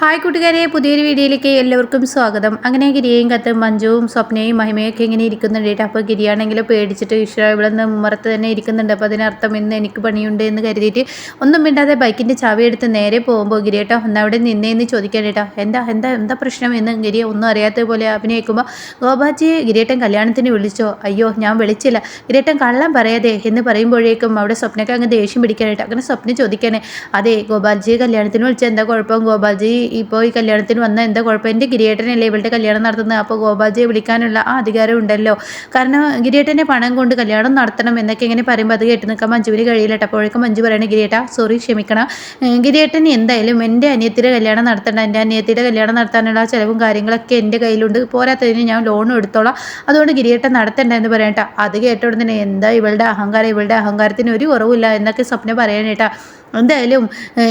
Hi കൂട്ടുകാരെ പുതിയൊരു വീഡിയോയിലേക്ക് എല്ലാവർക്കും സ്വാഗതം. അങ്ങനെ ഗിരിയെയും കത്തും മഞ്ജുവും സ്വപ്നയും മഹിമയൊക്കെ ഇങ്ങനെ ഇരിക്കുന്നുണ്ട്. അപ്പോൾ ഗിരിയാണെങ്കിൽ പേടിച്ചിട്ട് ഈശ്വര ഇവിടെ നിന്ന് മുറത്ത് തന്നെ ഇരിക്കുന്നുണ്ട്. അപ്പോൾ അതിനർത്ഥം ഇന്ന് എനിക്ക് പണിയുണ്ട് എന്ന് കരുതിയിട്ട് ഒന്നും മിണ്ടാതെ ബൈക്കിന്റെ ചാവി എടുത്ത് നേരെ പോകുമ്പോൾ ഗിരി കേട്ടോ ഒന്ന് അവിടെ നിന്നേന്ന് ചോദിക്കാൻ കേട്ടോ. എന്താ എന്താ എന്താ പ്രശ്നം എന്ന് ഗിരിയെ ഒന്നും അറിയാത്ത പോലെ അഭിനയിക്കുമ്പോൾ ഗോപാജി ഗിരിയേട്ടൻ കല്യാണത്തിന് വിളിച്ചോ? അയ്യോ ഞാൻ വിളിച്ചില്ല. ഗിരിയേട്ടൻ കള്ളം പറയാതെ എന്ന് പറയുമ്പോഴേക്കും അവിടെ സ്വപ്നയ്ക്ക് അങ്ങ് ദേഷ്യം പിടിക്കാനായിട്ട് അങ്ങനെ സ്വപ്നം ചോദിക്കാനേ അതെ ഗോപാൽജിയെ കല്യാണത്തിന് വിളിച്ചാൽ എന്താ കുഴപ്പം? ഗോപാൽജി ഇപ്പോൾ ഈ കല്യാണത്തിന് വന്ന എന്താ കുഴപ്പം? എന്റെ ഗിരിയേട്ടനല്ലേ ഇവളുടെ കല്യാണം നടത്തുന്നത്. അപ്പോൾ ഗോപാജിയെ വിളിക്കാനുള്ള ആ അധികാരം ഉണ്ടല്ലോ. കാരണം ഗിരിയേട്ടനെ പണം കൊണ്ട് കല്യാണം നടത്തണം എന്നൊക്കെ ഇങ്ങനെ പറയുമ്പോൾ അത് കേട്ട് നിൽക്കാൻ മഞ്ജുവിന് കഴിയില്ല അപ്പോഴേക്കും മഞ്ജു പറയണേ ഗിരിയേട്ട സോറി ക്ഷമിക്കണം. ഗിരിയേട്ടൻ എന്തായാലും എന്റെ അനിയത്തിയുടെ കല്യാണം നടത്തണ്ട. എന്റെ അനിയത്തിയുടെ കല്യാണം നടത്താനുള്ള ചിലവും കാര്യങ്ങളൊക്കെ എന്റെ കയ്യിലുണ്ട്. പോരാത്തതിന് ഞാൻ ലോൺ എടുത്തോളാം. അതുകൊണ്ട് ഗിരിയേട്ടൻ നടത്തണ്ട എന്ന് പറയണ്ട അത് കേട്ട ഉടനെ എന്താ ഇവളുടെ അഹങ്കാരം? ഇവളുടെ അഹങ്കാരത്തിന് ഒരു കുറവില്ല എന്നൊക്കെ സ്വപ്നം പറയാനേട്ടാ എന്തായാലും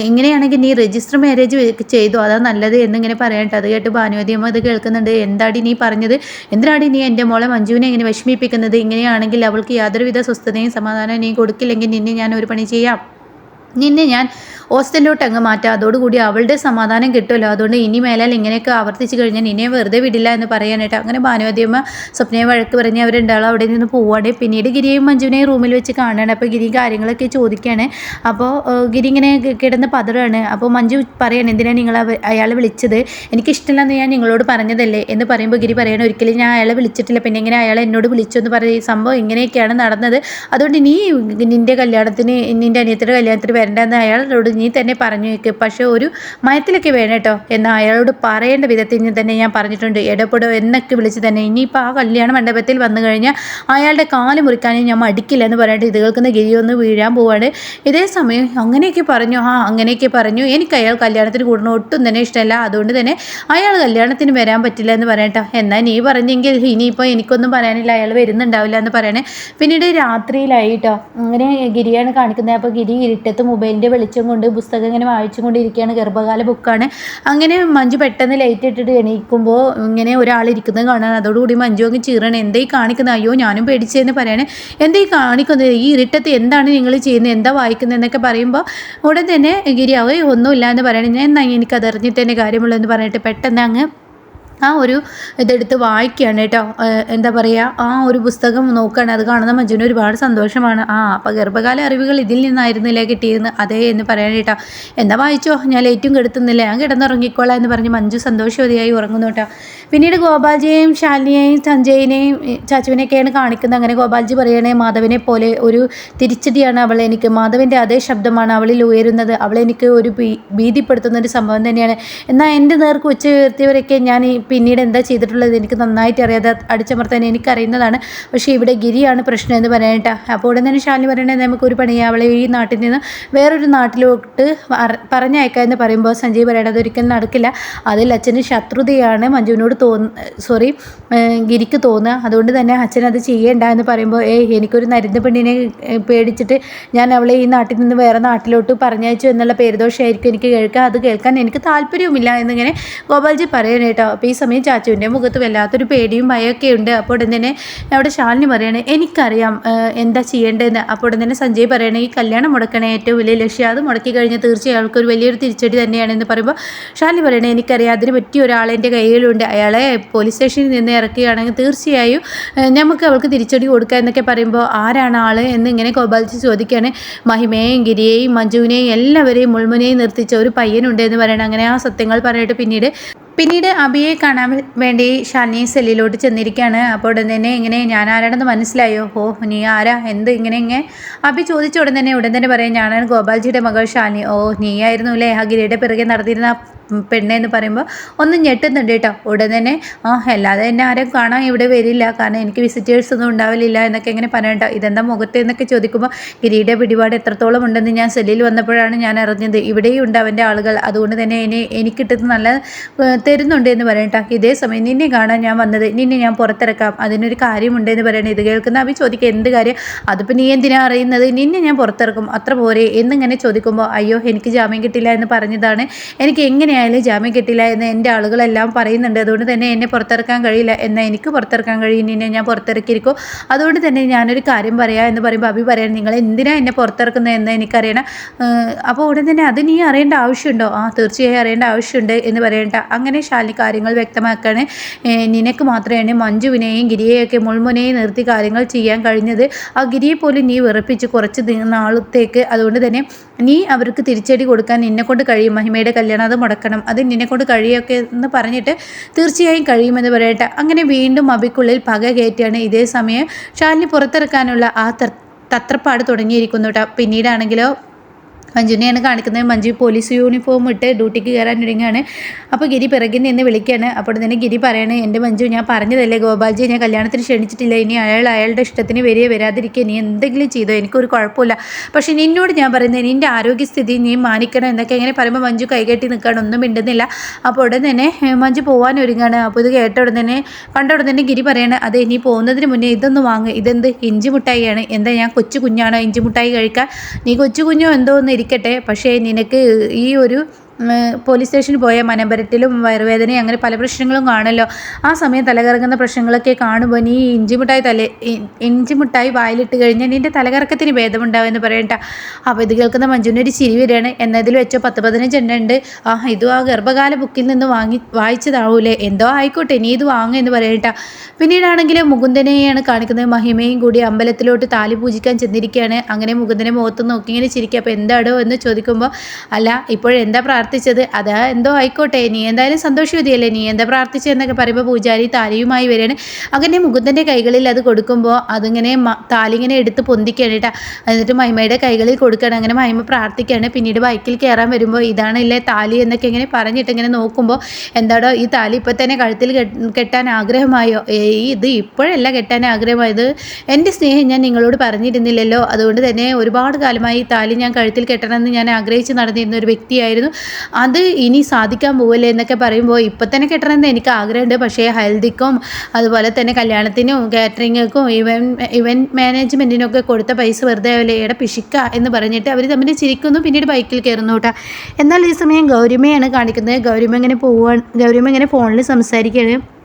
ഇങ്ങനെയാണെങ്കിൽ നീ രജിസ്റ്റർ മാരേജ് ചെയ്തു? അതാ നല്ലത് എന്നിങ്ങനെ പറയട്ടെ. അത് കേട്ട് ഭാനുവതി അമ്മ അത് കേൾക്കുന്നുണ്ട്. എന്താടി നീ പറഞ്ഞത്? എന്തിനാടി നീ എന്റെ മോളെ മഞ്ജുവിനെ ഇങ്ങനെ വിഷമിപ്പിക്കുന്നത്? ഇങ്ങനെയാണെങ്കിൽ അവൾക്ക് യാതൊരുവിധ സ്വസ്ഥതയും സമാധാനവും നീ കൊടുക്കില്ലെങ്കിൽ നിന്നെ ഞാൻ ഒരു പണി ചെയ്യാം. നിന്നെ ഞാൻ ഹോസ്റ്റലിലോട്ട് അങ്ങ് മാറ്റാം. അതോടുകൂടി അവളുടെ സമാധാനം കിട്ടുമല്ലോ. അതുകൊണ്ട് ഇനി മേലാൽ ഇങ്ങനെയൊക്കെ ആവർത്തിച്ച് കഴിഞ്ഞാൽ നിന്നെ വെറുതെ വിടില്ല എന്ന് പറയാനായിട്ട്. അങ്ങനെ ഭാനുവതിയമ്മ സ്വപ്നയെ വഴക്ക് പറഞ്ഞ് അവരുണ്ടാവും അവിടെ നിന്ന് പോവാണ് പിന്നീട് ഗിരിയും മഞ്ജുവിനെയും റൂമിൽ വെച്ച് കാണുകയാണ്. അപ്പോൾ ഗിരി കാര്യങ്ങളൊക്കെ ചോദിക്കുകയാണ്. അപ്പോൾ ഗിരി ഇങ്ങനെ കിടന്ന് പതറാണ് അപ്പോൾ മഞ്ജു പറയാണ് എന്തിനാണ് നിങ്ങൾ അയാളെ വിളിച്ചത്? എനിക്കിഷ്ടമില്ലെന്ന് ഞാൻ നിങ്ങളോട് പറഞ്ഞതല്ലേ? എന്ന് പറയുമ്പോൾ ഗിരി പറയണം ഒരിക്കലും ഞാൻ അയാളെ വിളിച്ചിട്ടില്ല. പിന്നെ ഇങ്ങനെ അയാളെ എന്നോട് വിളിച്ചു എന്ന് പറയും സംഭവം ഇങ്ങനെയൊക്കെയാണ് നടന്നത്. അതുകൊണ്ട് നീ നിന്റെ കല്യാണത്തിന് നിന്റെ അനിയത്തിന്റെ കല്യാണത്തിന് വരണ്ടെന്ന് അയാളോട് നീ തന്നെ പറഞ്ഞു വെക്ക്. പക്ഷേ ഒരു മയത്തിലൊക്കെ വേണം കേട്ടോ എന്ന് അയാളോട് പറയേണ്ട വിധത്തിൽ തന്നെ ഞാൻ പറഞ്ഞിട്ടുണ്ട്. ഇടപെടോ എന്നൊക്കെ വിളിച്ച് തന്നെ. ഇനിയിപ്പോൾ ആ കല്യാണ മണ്ഡപത്തിൽ വന്നു കഴിഞ്ഞാൽ അയാളുടെ കാൽ മുറിക്കാനും ഞാൻ മടിക്കില്ല എന്ന് പറഞ്ഞിട്ട് ഇത് കേൾക്കുന്ന ഒന്ന് വീഴാൻ പോവാണ്. ഇതേ സമയം അങ്ങനെയൊക്കെ പറഞ്ഞു. ആ അങ്ങനെയൊക്കെ പറഞ്ഞു. എനിക്ക് അയാൾ കല്യാണത്തിന് കൂടണം ഒട്ടും തന്നെ ഇഷ്ടമല്ല. അതുകൊണ്ട് തന്നെ അയാൾ കല്യാണത്തിന് വരാൻ പറ്റില്ല എന്ന് പറയട്ടോ എന്നാൽ നീ പറഞ്ഞെങ്കിൽ ഇനിയിപ്പോൾ എനിക്കൊന്നും പറയാനില്ല. അയാൾ വരുന്നുണ്ടാവില്ല എന്ന് പറയണേ. പിന്നീട് രാത്രിയിലായിട്ടോ അങ്ങനെ ഗിരിയാണ് കാണിക്കുന്നത്. അപ്പോൾ ഗിരി ഇരുട്ടത്ത് മൊബൈലിന്റെ വെളിച്ചം കൊണ്ട് പുസ്തകം ഇങ്ങനെ വായിച്ചുകൊണ്ടിരിക്കുകയാണ് ഗർഭകാല ബുക്കാണ്. അങ്ങനെ മഞ്ജു പെട്ടെന്ന് ലൈറ്റ് ഇട്ടിട്ട് എണീക്കുമ്പോൾ ഇങ്ങനെ ഒരാൾ ഇരിക്കുന്നത് കാണാൻ അതോടുകൂടി മഞ്ജു അങ്ങ് ചീറണം. എന്തേ കാണിക്കുന്നത് അയ്യോ ഞാനും പേടിച്ചതെന്ന് പറയണേ. എന്തേ കാണിക്കുന്നത് ഈ ഇരുട്ടത്ത് എന്താണ് നിങ്ങൾ ചെയ്യുന്നത് എന്താ വായിക്കുന്നത് എന്നൊക്കെ പറയുമ്പോൾ ഉടൻ തന്നെ ഗിരിയാവേ ഒന്നുമില്ല എന്ന് പറയണേ. ഞാൻ എന്നാ എനിക്കത് അറിഞ്ഞിട്ട് തന്നെ കാര്യമുള്ളൂ എന്ന് പറഞ്ഞിട്ട് പെട്ടെന്ന് അങ്ങ് ആ ഒരു ഇതെടുത്ത് വായിക്കുകയാണ് കേട്ടോ. എന്താ പറയുക ആ ഒരു പുസ്തകം നോക്കുകയാണ്. അത് കാണുന്ന മഞ്ജുവിന് ഒരുപാട് സന്തോഷമാണ്. ആ അപ്പം ഗർഭകാല അറിവുകൾ ഇതിൽ നിന്നായിരുന്നില്ലേ കിട്ടിയെന്ന് അതേ എന്ന് പറയാൻ കേട്ടോ. എന്താ വായിച്ചോ? ഞാൻ ലേറ്റും കെടുത്തുന്നില്ല. ഞാൻ കിടന്നുറങ്ങിക്കോളാം എന്ന് പറഞ്ഞ് മഞ്ജു സന്തോഷവതിയായി ഉറങ്ങുന്നു കേട്ടോ. പിന്നീട് ഗോപാൽജിയെയും ശാലിനിയെയും സഞ്ജയിനെയും ചാച്ചുവിനെയൊക്കെയാണ് കാണിക്കുന്നത്. അങ്ങനെ ഗോപാൽജി പറയണേ മാധവനെ പോലെ ഒരു തിരിച്ചടിയാണ് അവൾ എനിക്ക്. മാധവന്റെ അതേ ശബ്ദമാണ് അവളിൽ ഉയരുന്നത്. അവളെനിക്ക് ഒരു ഭീതിപ്പെടുത്തുന്ന ഒരു സംഭവം തന്നെയാണ്. എന്നാൽ എന്റെ നേർക്ക് ഉച്ച ഉയർത്തിയവരൊക്കെ ഞാൻ പിന്നീട് എന്താ ചെയ്തിട്ടുള്ളത് എനിക്ക് നന്നായിട്ട് അറിയാതെ അടിച്ചമർത്താൻ എനിക്കറിയുന്നതാണ്. പക്ഷേ ഇവിടെ ഗിരിയാണ് പ്രശ്നം എന്ന് പറയാനായിട്ട് അപ്പോൾ ഉടൻ തന്നെ ശാലിനി പറയണേ നമുക്കൊരു പണി അവളെ ഈ നാട്ടിൽ നിന്ന് വേറൊരു നാട്ടിലോട്ട് പറഞ്ഞയക്കാം എന്ന് പറയുമ്പോൾ സഞ്ജയ് പറയണത് ഒരിക്കലും നടക്കില്ല. അതിൽ അച്ഛന് ശത്രുതയാണ് മഞ്ജുവിനോട് തോന്ന സോറി ഗിരിക്ക് തോന്നുക. അതുകൊണ്ട് തന്നെ അച്ഛൻ അത് ചെയ്യേണ്ട എന്ന് പറയുമ്പോൾ ഏയ് എനിക്കൊരു നരുന്ന പെണ്ണിനെ പേടിച്ചിട്ട് ഞാൻ അവളെ ഈ നാട്ടിൽ നിന്ന് വേറെ നാട്ടിലോട്ട് പറഞ്ഞയച്ചു എന്നുള്ള പേരുദോഷമായിരിക്കും എനിക്ക് കേൾക്കുക അത് കേൾക്കാൻ എനിക്ക് താല്പര്യവുമില്ല എന്നിങ്ങനെ ഗോപാൽജി പറയാനേട്ടോ അപ്പോൾ ഈ സമയം ചാച്ചുവിന്റെ മുഖത്ത് വല്ലാത്തൊരു പേടിയും ഭയമൊക്കെ ഉണ്ട്. അപ്പോൾ ഉടൻ തന്നെ അവിടെ ശാലിനി പറയണേ എനിക്കറിയാം എന്താ ചെയ്യേണ്ടതെന്ന്. അപ്പോൾ ഉടൻ തന്നെ സഞ്ജയ് പറയണേ ഈ കല്യാണം മുടക്കണേ ഏറ്റവും വലിയ ലക്ഷ്യം അത് മുടക്കി കഴിഞ്ഞാൽ തീർച്ചയായും അവൾക്കൊരു വലിയൊരു തിരിച്ചടി തന്നെയാണെന്ന് പറയുമ്പോൾ ശാലിനി പറയണേ എനിക്കറിയാം അതിന് പറ്റിയ ഒരാൾ എന്റെ കയ്യിലുണ്ട്. അയാളെ പോലീസ് സ്റ്റേഷനിൽ നിന്ന് ഇറക്കുകയാണെങ്കിൽ തീർച്ചയായും നമുക്ക് അവൾക്ക് തിരിച്ചടി കൊടുക്കുക എന്നൊക്കെ പറയുമ്പോൾ ആരാണ് ആൾ എന്നിങ്ങനെ ഗോപാൽജി ചോദിക്കുകയാണ് മഹിമയെയും ഗിരിയെയും മഞ്ജുവിനെയും എല്ലാവരെയും മുൾമുനെയും നിർത്തിച്ച ഒരു പയ്യനുണ്ട് എന്ന് പറയണം. അങ്ങനെ ആ സത്യങ്ങൾ പറഞ്ഞിട്ട് പിന്നീട് പിന്നീട് അബിയെ കാണാൻ വേണ്ടി ഷാനി സെല്ലിലോട്ട് ചെന്നിരിക്കുകയാണ്. അപ്പോൾ ഉടൻ തന്നെ ഇങ്ങനെ ഞാൻ ആരാണെന്ന് മനസ്സിലായോ? ഓ നീ ആരാ? എന്ത് ഇങ്ങനെ ഇങ്ങനെ അബി ചോദിച്ച ഉടൻ തന്നെ ഉടൻ തന്നെ പറയാം ഞാനാണ് ഗോപാൽജിയുടെ മകൾ ഷാനി. ഓ നീയായിരുന്നു അല്ലേ? ആ ഗിരിയുടെ പിറകെ നടത്തിയിരുന്ന പെണ്ണെന്ന് പറയുമ്പോൾ ഒന്ന് ഞെട്ടുന്നുണ്ട് കേട്ടോ. ഉടൻ തന്നെ ആ അല്ലാതെ എന്നെ ആരും കാണാൻ ഇവിടെ വരില്ല. കാരണം എനിക്ക് വിസിറ്റേഴ്സ് ഒന്നും ഉണ്ടാവില്ല എന്നൊക്കെ ഇങ്ങനെ പറയണ്ട ഇതെന്താ മുഖത്ത് എന്നൊക്കെ ചോദിക്കുമ്പോൾ ഗിരിയുടെ പിടിപാട് എത്രത്തോളം ഉണ്ടെന്ന് ഞാൻ സെല്ലിൽ വന്നപ്പോഴാണ് ഞാൻ അറിഞ്ഞത്. ഇവിടെയും ഉണ്ട് അവന്റെ ആളുകൾ. അതുകൊണ്ട് തന്നെ എന്നെ എനിക്കിട്ടത് നല്ല തരുന്നുണ്ട് എന്ന് പറയട്ടോ ഇതേ സമയം നിന്നെ കാണാൻ ഞാൻ വന്നത് നിന്നെ ഞാൻ പുറത്തിറക്കാം. അതിനൊരു കാര്യമുണ്ട് എന്ന് പറയണേ. ഇത് കേൾക്കുന്ന അവ ചോദിക്കുക എന്ത് കാര്യം? അതിപ്പോൾ നീ എന്തിനാ അറിയുന്നത്? നിന്നെ ഞാൻ പുറത്തിറക്കും. അത്ര പോരെ. എന്നിങ്ങനെ ചോദിക്കുമ്പോൾ അയ്യോ എനിക്ക് ജാമ്യം കിട്ടില്ല എന്ന് പറഞ്ഞതാണ്. എനിക്ക് എങ്ങനെയാണ് എങ്ങനെയായാലും ജാമ്യം കിട്ടില്ല എന്ന് എന്റെ ആളുകളെല്ലാം പറയുന്നുണ്ട്. അതുകൊണ്ട് തന്നെ എന്നെ പുറത്തിറക്കാൻ കഴിയില്ല എന്നാൽ എനിക്ക് പുറത്തിറക്കാൻ കഴിയുന്നതിനെ ഞാൻ പുറത്തിറക്കിയിരിക്കും. അതുകൊണ്ട് തന്നെ ഞാനൊരു കാര്യം പറയാം എന്ന് പറയുമ്പോൾ അഭി പറയാൻ നിങ്ങൾ എന്തിനാണ് എന്നെ പുറത്തിറക്കുന്നത് എന്ന് എനിക്കറിയണം. അപ്പോൾ ഉടൻ തന്നെ അത് നീ അറിയേണ്ട ആവശ്യമുണ്ടോ? ആ തീർച്ചയായും അറിയേണ്ട ആവശ്യമുണ്ട് എന്ന് പറയണ്ട. അങ്ങനെ ശാലിനി കാര്യങ്ങൾ വ്യക്തമാക്കാണ്. നിനക്ക് മാത്രമാണ് മഞ്ജുവിനെയും ഗിരിയെയൊക്കെ മുൾമുനെയും നിർത്തി കാര്യങ്ങൾ ചെയ്യാൻ കഴിഞ്ഞത്. ആ ഗിരിയെ പോലും നീ വിറപ്പിച്ച് കുറച്ച് നാളത്തേക്ക് അതുകൊണ്ട് തന്നെ നീ അവർക്ക് തിരിച്ചടി കൊടുക്കാൻ നിന്നെക്കൊണ്ട് കഴിയും. മഹിമയുടെ കല്യാണം അത് മുടക്കണം അത് നിന്നെക്കൊണ്ട് കഴിയൊക്കെ എന്ന് പറഞ്ഞിട്ട് തീർച്ചയായും കഴിയുമെന്ന് പറയട്ടെ. അങ്ങനെ വീണ്ടും അബിക്കുള്ളിൽ പക കയറ്റിയാണ് ഇതേ സമയം ഷാലിനി പുറത്തിറക്കാനുള്ള ആ തത്രപ്പാട് തുടങ്ങിയിരിക്കുന്നു കേട്ടോ പിന്നീടാണെങ്കിലോ മഞ്ജുനെയാണ് കാണിക്കുന്നത്. മഞ്ജു പോലീസ് യൂണിഫോം ഇട്ട് ഡ്യൂട്ടിക്ക് കയറാൻ തുടങ്ങിയാണ് അപ്പോൾ ഗിരി പിറകിൽ നിന്ന് വിളിക്കുകയാണ്. അപ്പോൾ തന്നെ ഗിരി പറയാണ് എന്റെ മഞ്ജു ഞാൻ പറഞ്ഞതല്ലേ ഗോപാൽജി ഞാൻ കല്യാണത്തിന് ക്ഷണിച്ചിട്ടില്ല. ഇനി അയാൾ അയാളുടെ ഇഷ്ടത്തിന് വരിക വരാതിരിക്കുക നീ എന്തെങ്കിലും ചെയ്തോ? എനിക്കൊരു കുഴപ്പമില്ല. പക്ഷേ നിന്നോട് ഞാൻ പറയുന്നത് നിന്റെ ആരോഗ്യസ്ഥിതി നീ മാനിക്കണം എന്നൊക്കെ എങ്ങനെ പറയുമ്പോൾ മഞ്ജു കൈകെട്ടി നിൽക്കണം ഒന്നും മിണ്ടുന്നില്ല. അപ്പോൾ ഉടൻ തന്നെ മഞ്ജു പോകാൻ ഒരുങ്ങാണ് അപ്പോൾ ഇത് കേട്ട ഉടൻ തന്നെ കണ്ട ഉടൻ തന്നെ ഗിരി പറയാണ് അതെ നീ പോകുന്നതിന് മുന്നേ ഇതൊന്ന് വാങ്ങുക ഇതെന്ത്? ഇഞ്ചി മുട്ടായിയാണ് എന്താ ഞാൻ കൊച്ചു കുഞ്ഞാണോ ഇഞ്ചി മുട്ടായി കഴിക്കാൻ? നീ കൊച്ചു കുഞ്ഞോ എന്തോ ഇരിക്കട്ടെ. പക്ഷേ നിനക്ക് ഈ ഒരു പോലീസ് സ്റ്റേഷനിൽ പോയ മനംപരട്ടിലും വയറുവേദനയും അങ്ങനെ പല പ്രശ്നങ്ങളും കാണുമല്ലോ. ആ സമയം തലകറങ്ങുന്ന പ്രശ്നങ്ങളൊക്കെ കാണുമ്പോൾ നീ ഇഞ്ചി മിഠായി തല ഇഞ്ചി മിഠായി വായിലിട്ട് കഴിഞ്ഞാൽ നിന്റെ തലകറക്കത്തിന് ഭേദമുണ്ടാവും എന്ന് പറയണ്ട അപ്പോൾ ഇത് കേൾക്കുന്ന മഞ്ജുവിനൊരു ചിരി വരികയാണ്. എന്നതിൽ വെച്ചോ പത്ത് പതിനഞ്ച് എണ്ണ ഉണ്ട്. ആ ഇതും ആ ഗർഭകാല ബുക്കിൽ നിന്ന് വാങ്ങി വായിച്ചതാവൂലേ? എന്തോ ആയിക്കോട്ടെ നീ ഇത് വാങ്ങുമെന്ന് പറയണ്ട പിന്നീടാണെങ്കിൽ മുകുന്ദനെയാണ് കാണിക്കുന്നത്. മഹിമയും കൂടി അമ്പലത്തിലോട്ട് താലി പൂജിക്കാൻ ചെന്നിരിക്കുകയാണ്. അങ്ങനെ മുകുന്ദനെ മുഖത്ത് നോക്കി ഇങ്ങനെ ചിരിക്കുക. അപ്പോൾ എന്താടോ എന്ന് ചോദിക്കുമ്പോൾ അല്ല ഇപ്പോഴെന്താ പ്രാർത്ഥന പ്രാർത്ഥിച്ചത്. അതാ എന്തോ ആയിക്കോട്ടെ നീ എന്തായാലും സന്തോഷവതിയല്ലേ നീ എന്താ പ്രാർത്ഥിച്ചതെന്നൊക്കെ പറയുമ്പോൾ പൂജാരി താലിയുമായി വരികയാണ്. അങ്ങനെ മുകുന്ദന്റെ കൈകളിൽ അത് കൊടുക്കുമ്പോൾ അതിങ്ങനെ താലിങ്ങനെ എടുത്ത് പൊന്തിക്കുകയാണ് കേട്ടോ. എന്നിട്ട് മഹിമയുടെ കൈകളിൽ കൊടുക്കുകയാണ്. അങ്ങനെ മഹിമ പ്രാർത്ഥിക്കുകയാണ്. പിന്നീട് ബൈക്കിൽ കയറാൻ വരുമ്പോൾ ഇതാണല്ലേ താലി എന്നൊക്കെ ഇങ്ങനെ പറഞ്ഞിട്ട് ഇങ്ങനെ നോക്കുമ്പോൾ എന്താടോ ഈ താലി ഇപ്പോൾ തന്നെ കഴുത്തിൽ കെട്ടാൻ ആഗ്രഹമായോ? ഈ ഇത് ഇപ്പോഴല്ല കെട്ടാൻ ആഗ്രഹമായത്. എന്റെ സ്നേഹം ഞാൻ നിങ്ങളോട് പറഞ്ഞിരുന്നില്ലല്ലോ. അതുകൊണ്ട് തന്നെ ഒരുപാട് കാലമായി ഈ താലി ഞാൻ കഴുത്തിൽ കെട്ടണമെന്ന് ഞാൻ ആഗ്രഹിച്ച് നടന്നിരുന്ന ഒരു വ്യക്തിയായിരുന്നു. അത് ഇനി സാധിക്കാൻ പോവില്ലേ എന്നൊക്കെ പറയുമ്പോൾ ഇപ്പം തന്നെ കെട്ടണമെന്ന് എനിക്ക് ആഗ്രഹമുണ്ട്. പക്ഷേ ഹെൽത്തിക്കും അതുപോലെ തന്നെ കല്യാണത്തിനും കാറ്ററിങ്ങും ഇവൻ ഇവന്റ് മാനേജ്മെന്റിനൊക്കെ കൊടുത്ത പൈസ വെറുതെ ആവില്ലേ? എടെ പിശിക്ക എന്ന് പറഞ്ഞിട്ട് അവർ തമ്മിൽ ചിരിക്കുന്നു പിന്നീട് ബൈക്കിൽ കയറുന്നു കേട്ടോ. എന്നാൽ ഈ സമയം ഗൗരിമയാണ് കാണിക്കുന്നത്. ഗൗരിമ ഇങ്ങനെ പോവുകയാണ് ഗൗരിമ ഇങ്ങനെ ഫോണിൽ സംസാരിക്കുകയാണ്.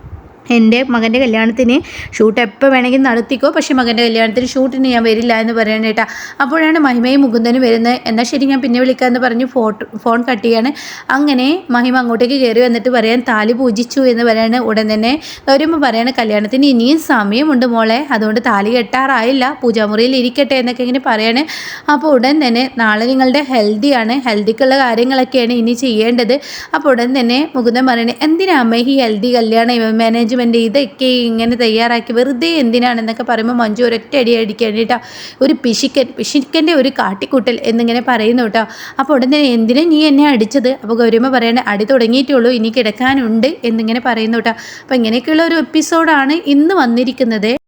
എന്റെ മകന്റെ കല്യാണത്തിന് ഷൂട്ട് എപ്പോൾ വേണമെങ്കിൽ നടത്തിക്കോ പക്ഷേ മകന്റെ കല്യാണത്തിന് ഷൂട്ടിന് ഞാൻ വരില്ല എന്ന് പറയണേട്ടാ അപ്പോഴാണ് മഹിമയും മുകുന്ദനും വരുന്നത്. എന്നാൽ ശരി ഞാൻ പിന്നെ വിളിക്കാമെന്ന് പറഞ്ഞ് ഫോട്ടോ ഫോൺ കട്ട് ചെയ്യാണ്. അങ്ങനെ മഹിമ അങ്ങോട്ടേക്ക് കയറി വന്നിട്ട് പറയാൻ താലി പൂജിച്ചു എന്ന് പറയാണ് ഉടൻ തന്നെ ഗൗരിയമ്മ പറയാണ് കല്യാണത്തിന് ഇനിയും സമയമുണ്ട് മോളെ. അതുകൊണ്ട് താലി കെട്ടാറായില്ല. പൂജാമുറിയിൽ ഇരിക്കട്ടെ എന്നൊക്കെ ഇങ്ങനെ പറയാണ്. അപ്പോൾ ഉടൻ തന്നെ നാളെ നിങ്ങളുടെ ഹെൽത്തിയാണ് ഹെൽത്തിക്കുള്ള കാര്യങ്ങളൊക്കെയാണ് ഇനി ചെയ്യേണ്ടത്. അപ്പോൾ ഉടൻ തന്നെ മുകുന്ദൻ പറയണേ എന്തിനാ അമ്മ ഈ ഹെൽത്തി കല്യാണം മാനേജ് മാനേജ്മെന്റ് ഇതൊക്കെ ഇങ്ങനെ തയ്യാറാക്കി വെറുതെ എന്തിനാണെന്നൊക്കെ പറയുമ്പോൾ മഞ്ജു ഒരൊറ്റ അടി അടിക്കാൻ ഒരു പിശിക്കൻ പിശിക്കന്റെ ഒരു കാട്ടിക്കൂട്ടൽ എന്നിങ്ങനെ പറയുന്നു കേട്ടോ. അപ്പോൾ ഉടനെ എന്തിനാ നീ എന്നെ അടിച്ചത്? അപ്പോൾ ഗൗരിയമ്മ പറയണേ അടി തുടങ്ങിയിട്ടുള്ളൂ ഇനി കിടക്കാനുണ്ട് എന്നിങ്ങനെ പറയുന്നു കേട്ടോ. അപ്പോൾ ഇങ്ങനെയൊക്കെയുള്ള ഒരു എപ്പിസോഡാണ് ഇന്ന് വന്നിരിക്കുന്നത്.